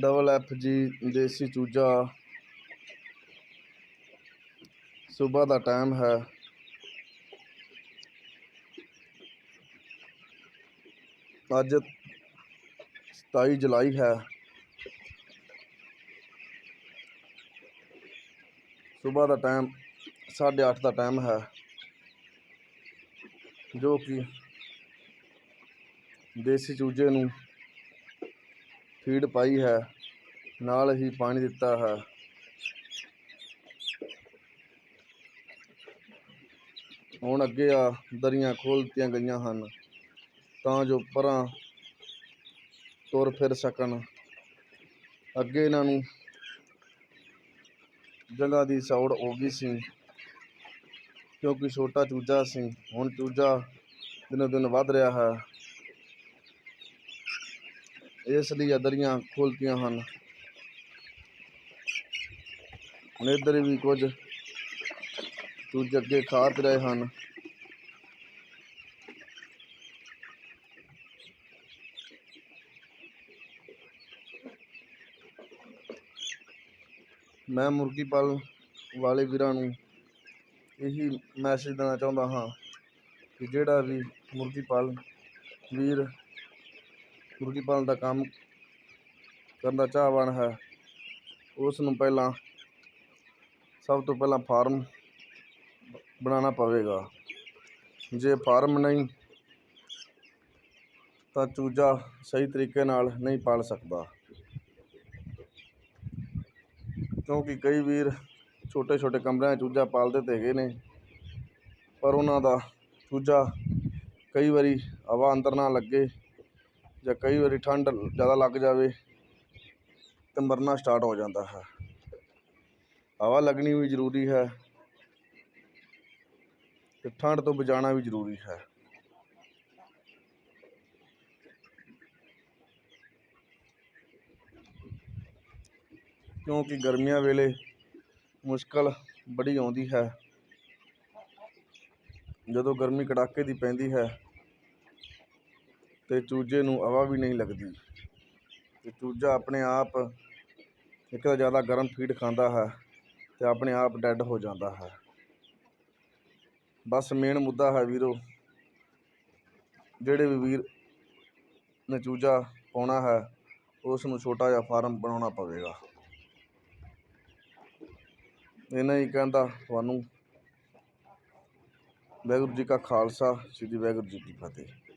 Double F ਜੀ ਦੇਸੀ ਚੂਜਾ। ਸਵੇਰ ਦਾ time ਹੈ। ਅੱਜ 27 ਜੁਲਾਈ ਹੈ। ਸਵੇਰ ਦਾ ਟਾਈਮ 8:30 ਦਾ ਟਾਈਮ ਹੈ। ਜੋ ਕਿ ਦੇਸੀ ਚੂਜੇ ਨੂੰ ਫੀਡ ਪਾਈ ਹੈ, ਨਾਲ ਹੀ ਪਾਣੀ ਦਿੱਤਾ ਹੈ। ਹੁਣ ਅੱਗੇ ਆ, ਦਰੀਆਂ ਖੋਲ੍ਹ ਦਿੱਤੀਆਂ ਗਈਆਂ ਹਨ, ਤਾਂ ਜੋ ਪਰਾਂ ਤੁਰ ਫਿਰ ਸਕਣ। ਅੱਗੇ ਇਹਨਾਂ ਨੂੰ ਜਗ੍ਹਾ ਦੀ ਸੌੜ ਹੋ ਗਈ ਸੀ, ਕਿਉਂਕਿ ਛੋਟਾ ਚੂਜਾ ਸੀ। ਹੁਣ ਚੂਜਾ ਦਿਨੋ ਦਿਨ ਵੱਧ ਰਿਹਾ ਹੈ। ਇਸ ਲਈ ਇਹ ਦਰੀਆਂ ਖੋਲ੍ਹਤੀਆਂ ਹਨ। ਹੁਣ ਇੱਧਰ ਵੀ ਕੁਝ ਦੂਜੇ ਅੱਗੇ ਖਾ ਤੇ ਰਹੇ ਹਨ। ਮੈਂ ਮੁਰਗੀ ਪਾਲਣ ਵਾਲੇ ਵੀਰਾਂ ਨੂੰ ਇਹੀ ਮੈਸੇਜ ਦੇਣਾ ਚਾਹੁੰਦਾ ਹਾਂ ਕਿ ਜਿਹੜਾ ਵੀ ਮੁਰਗੀ ਪਾਲਣ ਵੀਰ ਮੁਰਗੀ ਪਾਲਣ ਦਾ ਕੰਮ ਕਰਨ ਦਾ ਚਾਹਵਾਨ ਹੈ। ਉਸ ਨੂੰ ਪਹਿਲਾਂ ਸਭ ਤੋਂ ਪਹਿਲਾਂ ਫਾਰਮ ਬਣਾਉਣਾ ਪਵੇਗਾ। ਜੇ ਫਾਰਮ ਨਹੀਂ, ਤਾਂ ਚੂਜਾ ਸਹੀ ਤਰੀਕੇ ਨਾਲ ਨਹੀਂ ਪਾਲ ਸਕਦਾ। ਕਿਉਂਕਿ ਕਈ ਵੀਰ ਛੋਟੇ ਛੋਟੇ ਕਮਰਿਆਂ 'ਚ ਚੂਜਾ ਪਾਲਦੇ ਤੇ ਹੈਗੇ ਨੇ, ਪਰ ਉਹਨਾਂ ਦਾ ਚੂਜਾ ਕਈ ਵਾਰੀ ਹਵਾ ਅੰਦਰ ਨਾ ਲੱਗੇ ਜਾਂ ਕਈ ਵਾਰੀ ਠੰਡ ਜ਼ਿਆਦਾ ਲੱਗ ਜਾਵੇ ਤਾਂ ਮਰਨਾ ਸਟਾਰਟ ਹੋ ਜਾਂਦਾ ਹੈ। ਹਵਾ ਲੱਗਣੀ ਵੀ ਜ਼ਰੂਰੀ ਹੈ ਅਤੇ ਠੰਡ ਤੋਂ ਬਚਾਉਣਾ ਵੀ ਜ਼ਰੂਰੀ ਹੈ। ਕਿਉਂਕਿ ਗਰਮੀਆਂ ਵੇਲੇ ਮੁਸ਼ਕਲ ਬੜੀ ਆਉਂਦੀ ਹੈ। ਜਦੋਂ ਗਰਮੀ ਕੜਾਕੇ ਦੀ ਪੈਂਦੀ ਹੈ ਅਤੇ ਚੂਜੇ ਨੂੰ ਹਵਾ ਵੀ ਨਹੀਂ ਲੱਗਦੀ। ਅਤੇ ਚੂਜਾ ਆਪਣੇ ਆਪ ਇੱਕ ਤਾਂ ਜ਼ਿਆਦਾ ਗਰਮ ਫੀਡ ਖਾਂਦਾ ਹੈ ਅਤੇ ਆਪਣੇ ਆਪ ਡੈੱਡ ਹੋ ਜਾਂਦਾ ਹੈ। ਬਸ ਮੇਨ ਮੁੱਦਾ ਹੈ ਵੀਰੋ, ਜਿਹੜੇ ਵੀ ਵੀਰ ਨੇ ਚੂਜਾ ਪਾਉਣਾ ਹੈ, ਉਸ ਨੂੰ ਛੋਟਾ ਜਿਹਾ ਫਾਰਮ ਬਣਾਉਣਾ ਪਵੇਗਾ। ਇਹਨਾਂ ਹੀ ਕਹਿੰਦਾ ਤੁਹਾਨੂੰ, ਵਾਹਿਗੁਰੂ ਜੀ ਕਾ ਖਾਲਸਾ, ਸ੍ਰੀ ਵਾਹਿਗੁਰੂ ਜੀ ਕੀ ਫਤਿਹ।